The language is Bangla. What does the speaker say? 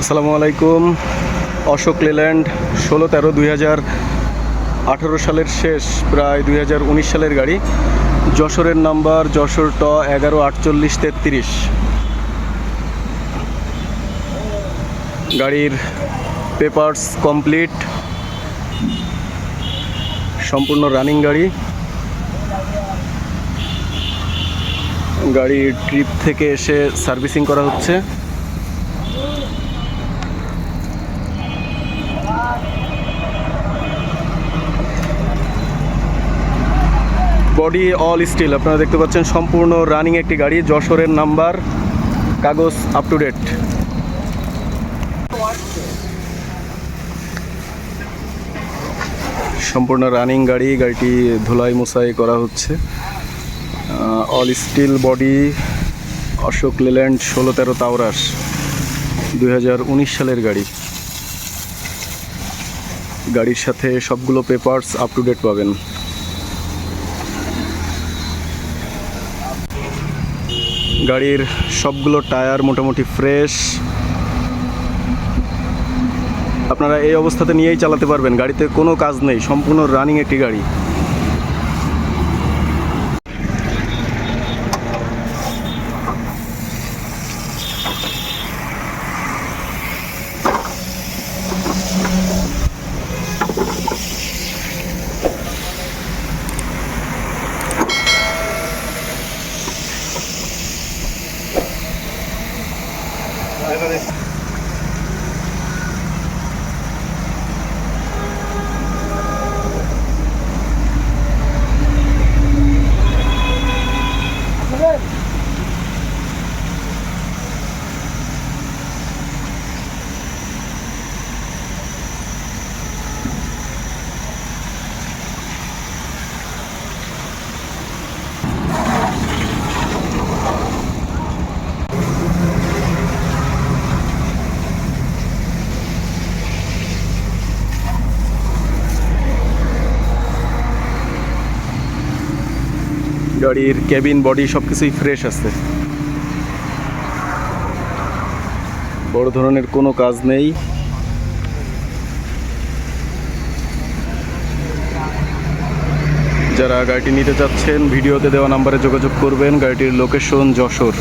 আসসালামু আলাইকুম। অশোক লেল্যান্ড, ষোলো তেরো দুই হাজার আঠারো সালের শেষ, প্রায় দুই হাজার উনিশ সালের গাড়ি। যশোরের নাম্বার, যশোর ট এগারো আটচল্লিশ তেত্রিশ। গাড়ির পেপারস কমপ্লিট। সম্পূর্ণ রানিং গাড়ি। গাড়ির ট্রিপ থেকে এসে সার্ভিসিং করা হচ্ছে। Body all steel. আপনারা দেখতে পাচ্ছেন সম্পূর্ণ রানিং একটি গাড়ি, যশোরের নাম্বার, কাগজ আপ টু ডেট সম্পূর্ণ রানিং গাড়ি, গাড়িটি ধুলাই মুসাই করা হচ্ছে। All steel body Ashok Leyland, ষোলো তেরো তাওরাস, দুই হাজার উনিশ সালের গাড়ি। গাড়ির সাথে সবগুলো পেপারস আপ টু ডেট পাবেন। গাড়ির সবগুলো টায়ার মোটামুটি ফ্রেশ। আপনারা এই অবস্থাতে নিয়েই চালাতে পারবেন। গাড়িতে কোনো কাজ নেই, সম্পূর্ণ রানিং একটি গাড়ি। 中です。গাড়ির কেবিন বডি সব কিছুই ফ্রেশ আছে। বড় ধরনের কোনো কাজ নেই। যারা গাড়িটি নিতে চাচ্ছেন, ভিডিওতে দেওয়া নাম্বারে যোগাযোগ করবেন। গাড়িটির লোকেশন যশোর।